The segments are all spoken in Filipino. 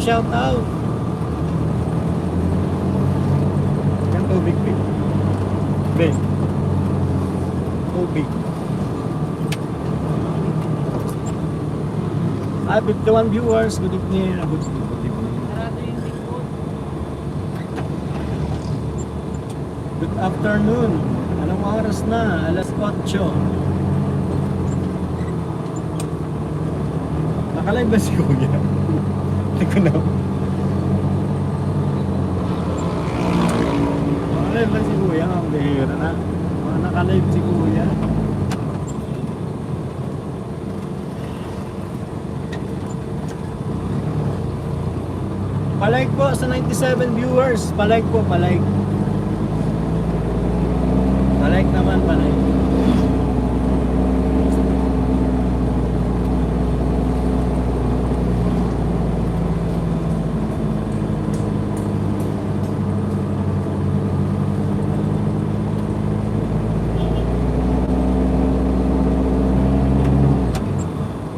Shout out. Yan tubig, big. Ben. Tubig. Ay, 51 viewers. Good evening. Good evening. Good evening. Good afternoon. Anong oras na? Alas 8. Nakalive ba si Kuya? Hindi ko na. Nakalive ba si Kuya? Ang bihira na. Nakalive si Kuya. Palike po sa 97 viewers. Palike po, palike. Palike naman, palike.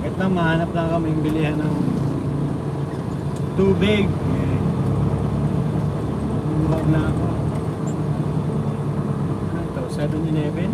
Kahit na mahanap lang kami yung bilihan ng tubig. Huwag na ako. Ano to? 7-Eleven?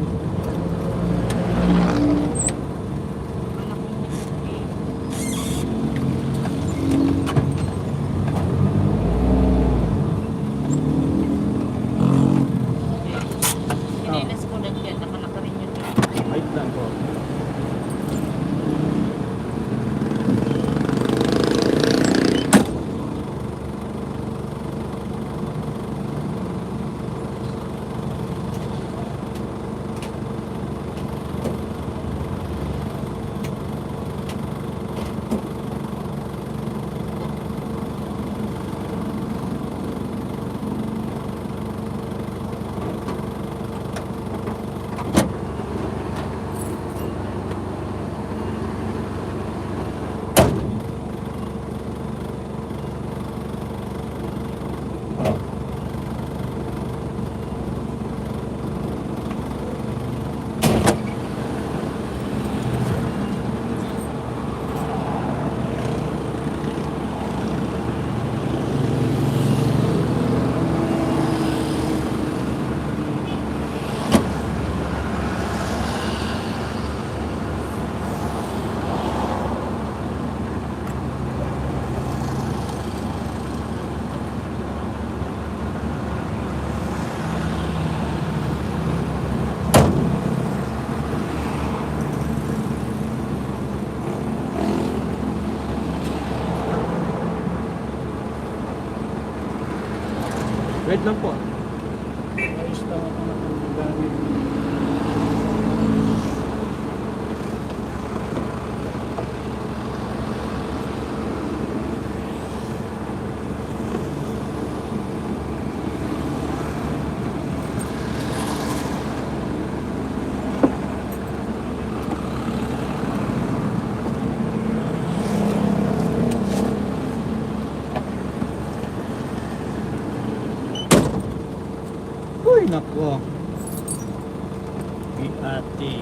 Di ate.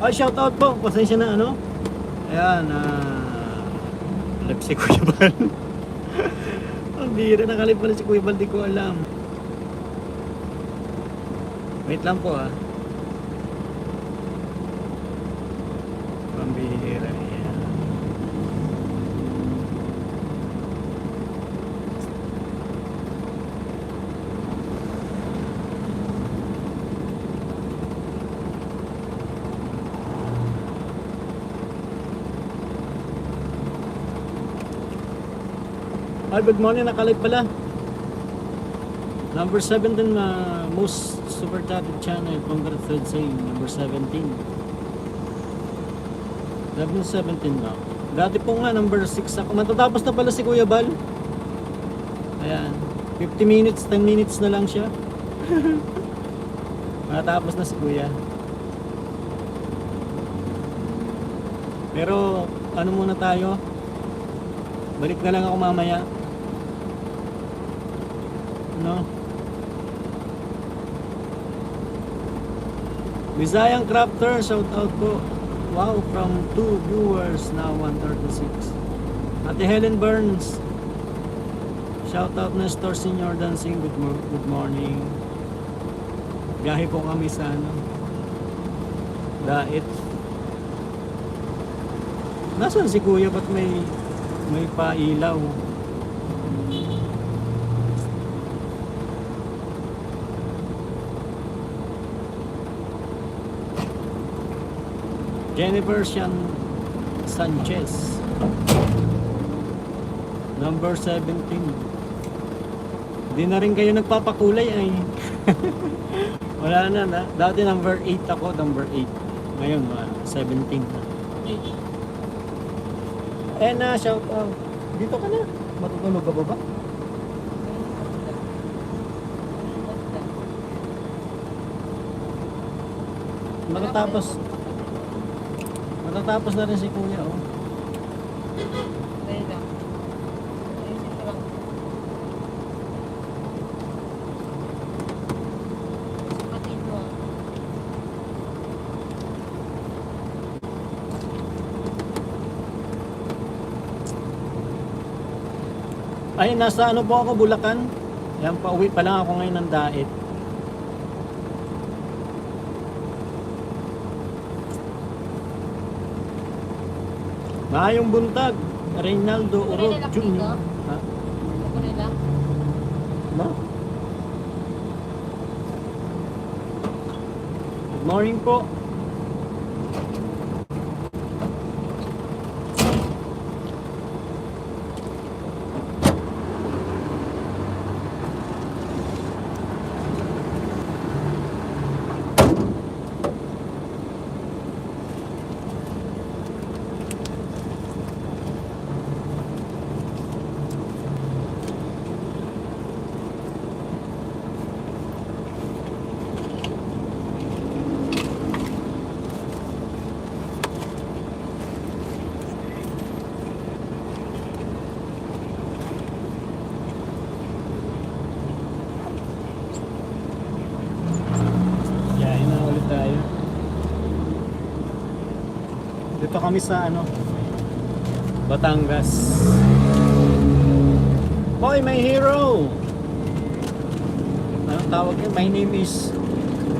Ay, shout out po. Pasensya na ano. Ayan, ah... Alam si Kuya Bal. Ang bira, nakalip pala si Kuya Bal, di ko alam. Wait lang po ah. Pambihira yan. Ay, good morning, nakalip pala. Number 17, uh, most super chatted channel, congrats sa inyo. Number 17. Number 17 na. Dati po nga, number 6 ako. Matatapos na pala si Kuya Bal. Ayan. 50 minutes, 10 minutes na lang siya. Matatapos na si Kuya. Pero, ano muna tayo? Balik na lang ako mamaya. No? Visayang Crafter, shout out po. Wow, from 2 viewers, now 136. Ate Helen Burns. Shout out na Store Senior Dancing. Good, mo- good morning. Biyahe po kami sa ano. Dait. Nasaan si Kuya? Ba't may may pailaw? Jennifer Sian Sanchez. Number 17. Hindi na rin kayo nagpapakulay ay. Wala na na. Dati number 8 ako, number 8. Ngayon, ah, 17 na. Eh na, shout out. Dito ka na. Matutulog ka ba ba? Matatapos. Matatapos na rin si Kuya, oh. Dahil lang. Ayusin ko lang. Kapatid mo. Ay, nasa ano po ako, Bulacan. Yan, pauwi pa lang ako ngayon ng Daet. Maayong buntag, Reynaldo Oro Kunin na lang Jr. Ha? No? Good morning po. Yahin na ulit tayo. Dito kami sa ano, Batangas. Hoy, my hero! Anong tawag yun? My name is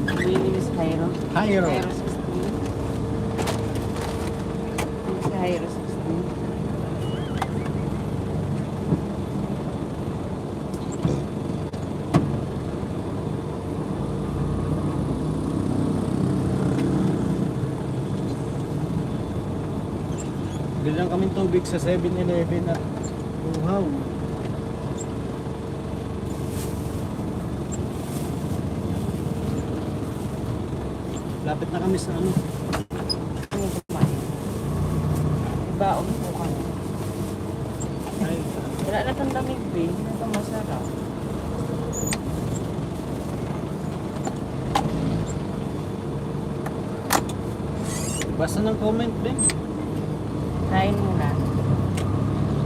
My name is Jairo. Jairo. Jairo 16. Si Jairo 16. Bilang kami tubig sa 7-Eleven at Wow. Lapit na kami sa ano. Ano kumain? Baon po kami. Ay, Wala na kang lamig, be. Hindi na masarap. basta ng comment, Ben. Kain muna.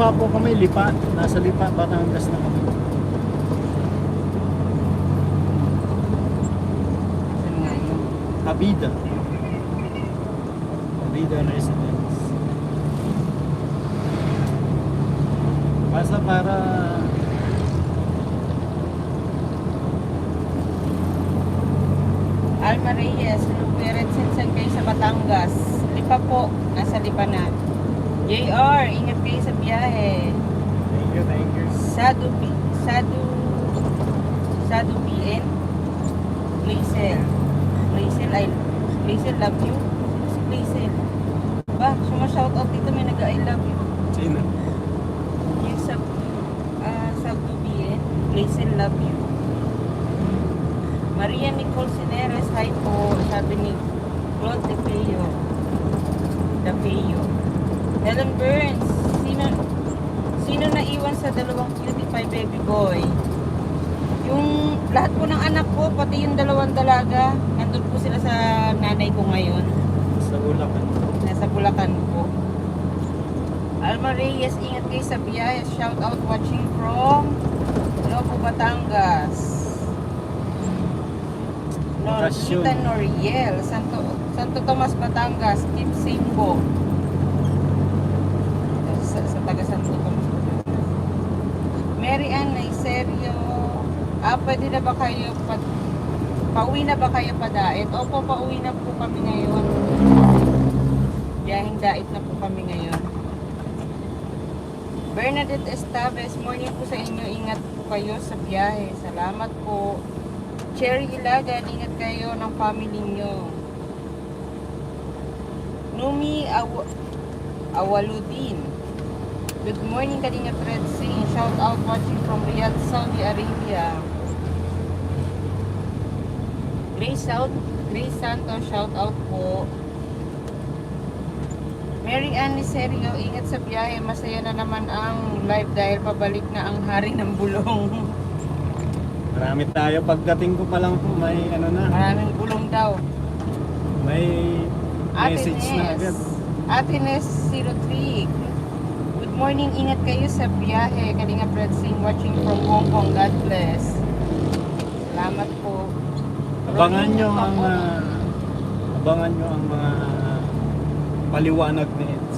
Lipa po kami, lipa. Nasa lipa, Batangas na kami. Habida. Habida Residence. Basta para Alma Reyes, Sinsan kayo sa Batangas. Lipa po, nasa Lipa na. JR, ingat kayo sa biyahe. Thank you, thank you. Sadu, Sadu, Sadu PN. Blazel. Blazel, I, Blazel, love you. Si Blazel. Ba, sumashout out dito, may nag-I love you. Sino? Yung sa, ah, Sadu PN. Blazel, love you. Maria Nicole Sineres, hi po. Sabi ni Claude De Feo. De Feo. Helen Burns, sino, sino naiwan sa dalawang cutie pie baby boy? Yung lahat po ng anak ko, pati yung dalawang dalaga, nandun po sila sa nanay ko ngayon. Sa Bulacan. Nasa Bulacan po. Alma Reyes, ingat kayo sa biyahe. Shout out watching from Lobo, Batangas. Norita Noriel, Santo, Santo Tomas, Batangas. Keep safe po. Sa, sa taga Santo Tomas, Batangas. Mary Ann Naiserio. Ah, pwede na ba kayo pa, pauwi na ba kayo pa dait? Opo, pauwi na po kami ngayon. Biyahing dait na po kami ngayon. Bernadette Estaves, morning po sa inyo. Ingat po kayo sa biyahe. Salamat po. Cherry Ilagan, ingat kayo ng family nyo. Numi Aw Awaludin. Good morning, Kalinga Fred Singh. Shout out watching from Riyadh, Saudi Arabia. Grace South, Grace Santos, shout out po. Mary Ann Serio, ingat sa biyahe. Masaya na naman ang live dahil pabalik na ang hari ng bulong. Marami tayo. Pagdating ko pa lang po, may ano na, Maraming bulong daw. may Ate message na agad. Nes. Ate Nes 03. Morning, ingat kayo sa biyahe. Kalinga Fred Singh watching from Hong Kong. God bless. Salamat po. Abangan nyo ang ah, abangan nyo ang mga paliwanag ni Eds.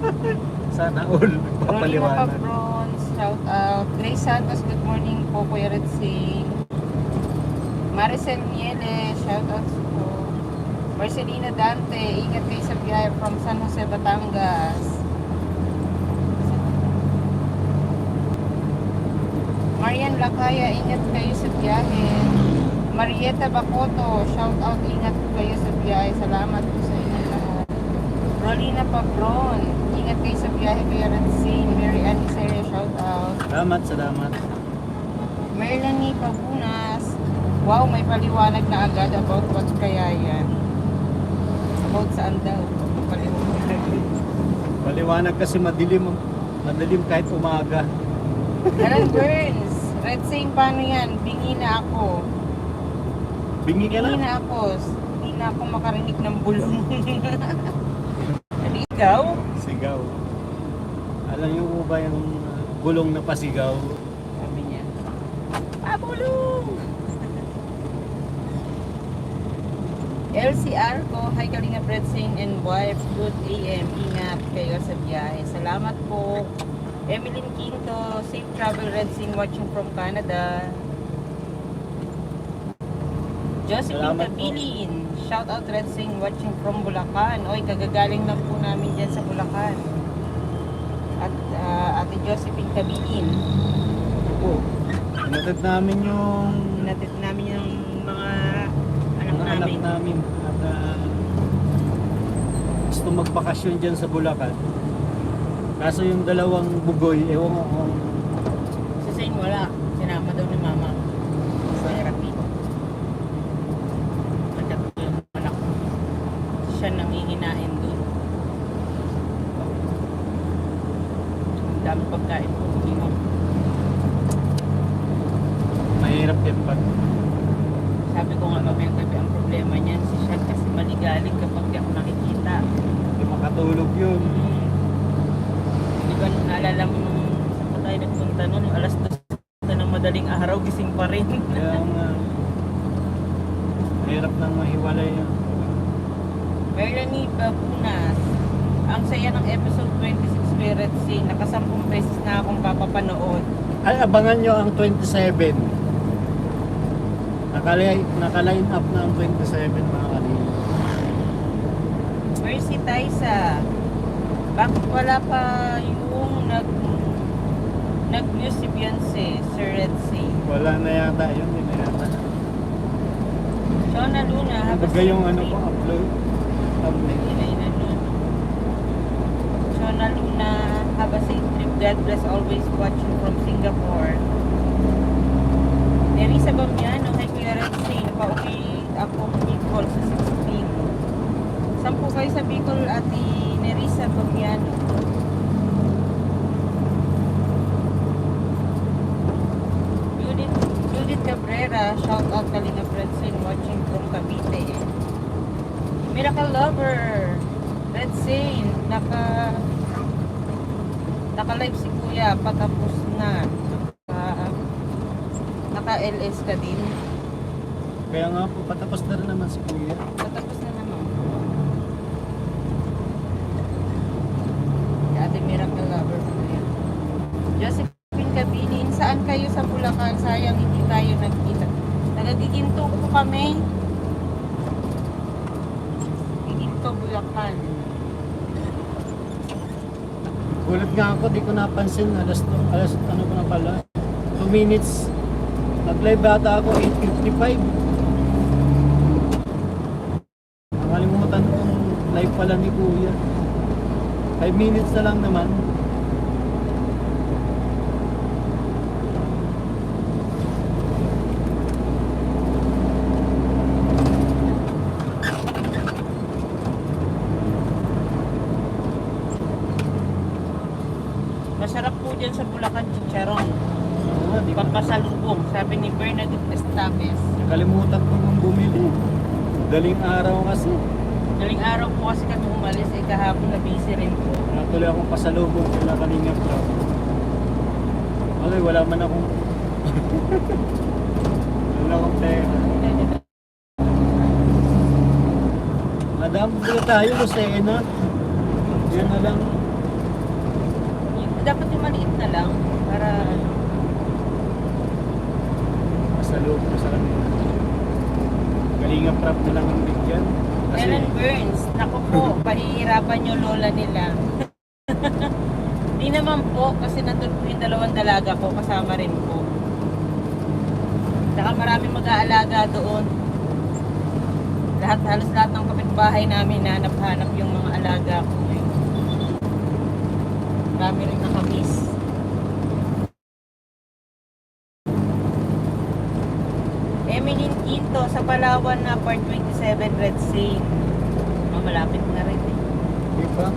Sana all Rolina papaliwanag. Pabrons, shout out. Grace Santos, good morning po, Kuya Red Singh. Maricel Miele, shout out po. Marcelina Dante, ingat kayo sa biyahe from San Jose, Batangas. Marian Lakaya, ingat kayo sa biyahe. Marieta Bacoto, shout out, ingat po kayo sa biyahe. Salamat po sa inyo lahat. Rolina Pabron, ingat kayo sa biyahe Kuya Red Singh. Mary Ann Isaiah, shout out. Salamat, salamat. Merlanie Pabunas. Wow, may paliwanag na agad about what kaya yan. About saan daw? Paliwanag. Paliwanag kasi madilim, madilim kahit umaga. Alan Burns. Red Sing, paano yan? Bingi na ako. Bingi ka Bingi na. na ako. Hindi na ako makarinig ng bulong. Ikaw? Sigaw. Alam niyo po ba yung ah, gulong na pasigaw? Sabi niya. Pabulong! LCR ko, hi Kalinga Fred Singh and wife, good AM, ingat kayo sa biyahe. Salamat po. Emeline Quinto, safe travel Red Singh watching from Canada. Josephine. Kabilin, shout out Red Singh watching from Bulacan. Oy, kagagaling lang po namin dyan sa Bulacan. At ah, Ate Josephine Kabilin, Po. Pinatid namin yung Hinatid namin yung mga anak mga anak namin. namin at ah, gusto magbakasyon dyan sa Bulacan. Kaso yung dalawang bugoy, ewan ko Sa Sain wala. Sinama daw ni mama. Sa therapy. Pagkat yung anak ko. Siya nanginginain doon. Ang dami pagkain po. Inom. mahirap yan pag Sabi ko nga mamaya gabi ang problema niyan. Si Sean kasi maligalig kapag di ako nakikita. di makatulog yun. Di ba naalala mo nung saan pa tayo nagpunta noon? Yung alas dos na ng madaling araw, gising pa rin. Kaya nga, mahirap nang mahiwalay yan. Melanie Babunas. Ang saya ng episode 26 Spirit Sea. Nakasampung beses na akong papapanood. Ay, abangan nyo ang 27. Nakalay, naka-line up na ang 27 mga kanina. Mercy Taisa. Bakit wala pa yung nag nag-news si Beyonce, Sir Red Sea? Wala na yata yun, hindi na yata. Shona Luna, Kumbaga yung ano ko, upload. Thumbnail. Inay na nun. Shona Luna, have a safe trip. God bless always watching from Singapore. Nerissa Bamiano, kay Kuya Red Sea, napauwi ako Bicol sa 16. Saan po kayo sa Bicol, Ate Nerissa Bamiano? Cabrera, shout out Kalinga Fredsin, watching from Cavite. Miracle Lover, Red Saint, naka naka live si Kuya, patapos na. Naka, naka LS ka din. Kaya nga po, patapos na rin naman si Kuya. Patapos na naman. Si Ate Miracle Lover po yan. Josephine Kayo sa Bulacan? Sayang hindi tayo nagkita. Nagagiginto po kami. Giginto, Bulacan. Gulat nga ako, di ko napansin. Alas, alas ano ko na pala. 2 minutes. Nag-live ata ako, 8.55. Nakalimutan kong live pala ni Kuya. 5 minutes na lang naman. Masarap po dyan sa Bulacan Chicharon. Pampasalubong, sabi ni Bernadette Estapes. Nakalimutan ko kung bumili. Daling araw kasi. Daling araw po kasi kami umalis, eh kahapon na busy rin po. Natuloy akong pasalubong kila kanina pro. Okay, wala man akong... wala akong pera. Madam, dito tayo, Lucena. Yan na lang. Dapat yung maliit na lang para Pasalubong ko sa kanila. Kalinga prop na lang ang bigyan. Kasi Ellen Burns, naku po, pahihirapan yung lola nila. Di naman po, kasi nandun po yung dalawang dalaga ko, kasama rin po. Saka marami mag-aalaga doon. Lahat, halos lahat ng kapitbahay namin, hanap-hanap yung mga alaga ko. Marami rin nakamiss. Emeline Quinto sa Palawan na part 27 Red Sea. Oh, malapit na rin eh. di ba?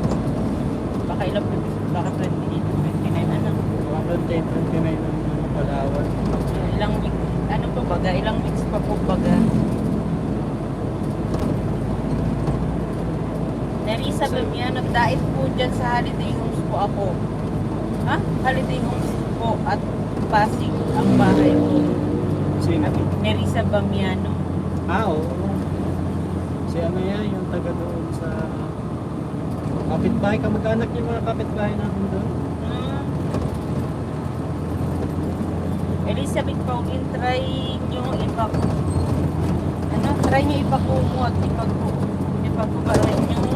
Baka ilang baka 28, 29 ano. 110, 29 ang mga Palawan. Ilang week, ano pa baga? Ilang weeks pa po baga. Nerissa Bamiano, dait po dyan sa holiday po ako. Ha? Holiday homes po at Pasig ang bahay ko. Sino? Nerissa Bamiano. Ah, oo. Si ano yan, yung taga doon sa kapitbahay, kamag-anak yung mga kapitbahay natin doon. Hmm. Elizabeth Pauline, try nyo ipak ano, try nyo ipakumo at ipag ipakubaran yung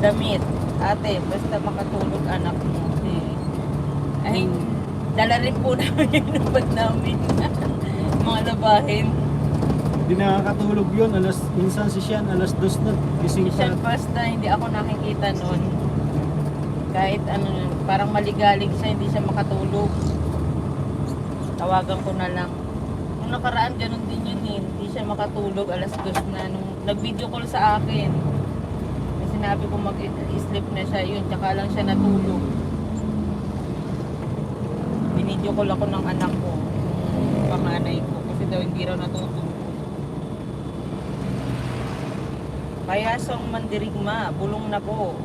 damit. Ate, basta makatulog anak mo. Eh. Ay, dala rin po namin yung nabad namin. Mga labahin. Hindi nakakatulog yun, alas, minsan si Sian, alas dos na, gising pa. First na hindi ako nakikita noon. Kahit ano, parang maligalig siya, hindi siya makatulog. Tawagan ko na lang. Nung nakaraan, ganun din yun eh. Hindi siya makatulog, alas dos na. Nung nag-video call sa akin, sinabi ko mag-sleep na siya, yun, tsaka lang siya natulog. Binidyo call ako ng anak ko, yung panganay ko, kasi daw hindi raw natutulog. Payasong Mandirigma, bulong na po.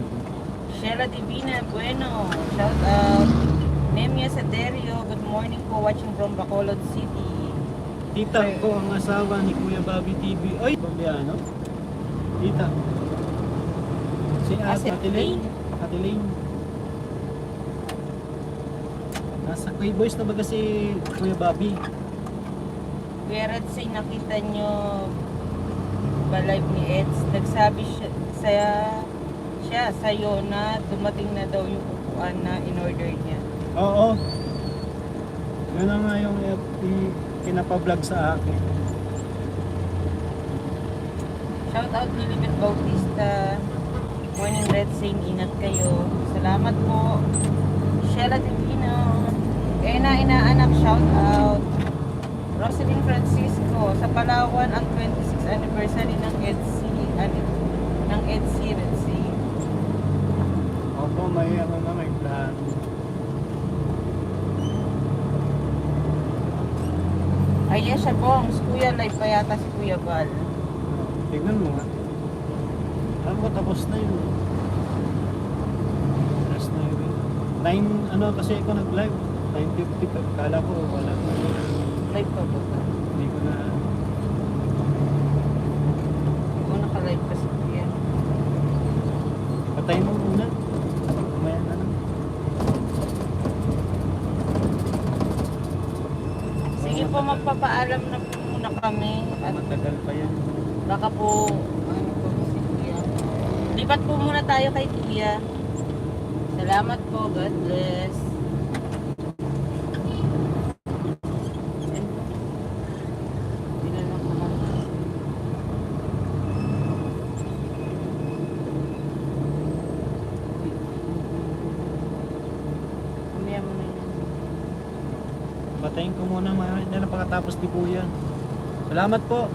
Sheila Divina, bueno. Shout out. Nemia Saderio, good morning po. Watching from Bacolod City. Tita ko ang asawa ni Kuya Bobby TV. Oy, Bambiano. Tita. Si Ah, Ate Lane. Ate Lane. Nasa Kuya Boys na baga si Kuya Bobby. Kuya Red, say nakita nyo ba live ni Eds? Nagsabi siya, saya, siya sa'yo na dumating na daw yung upuan na in-order niya. Oo. Yun na nga yung FB pinapablog sa akin. Shout out Lilibet Bautista. Morning Red Sing, ingat kayo. Salamat po. Sheila Divino. Ena Inaanak, shout out. Rosalyn Francisco, sa Palawan ang 26th anniversary ng EDC, ano, ng EDC Red Sea. Opo, may ano na, may plan. Ay, yes, siya Bongs. Kuya, live pa yata si Kuya Val. Tignan mo nga. Alam ko tapos na yun. Tapos na yun. Nine, ano kasi ako nag-live. 9.55. Kala ko wala na. Live pa po ba? Hindi ko na. Oo, naka-live pa si Kuya. Patayin mo muna. Mamaya na lang. Sige po, magpapaalam na po muna kami. At Matagal pa yan. baka po, ano po si Kuya. Lipat po muna tayo kay Kuya. Salamat po. God bless. Patayin ko muna mamaya na pagkatapos ni Kuya. Salamat po.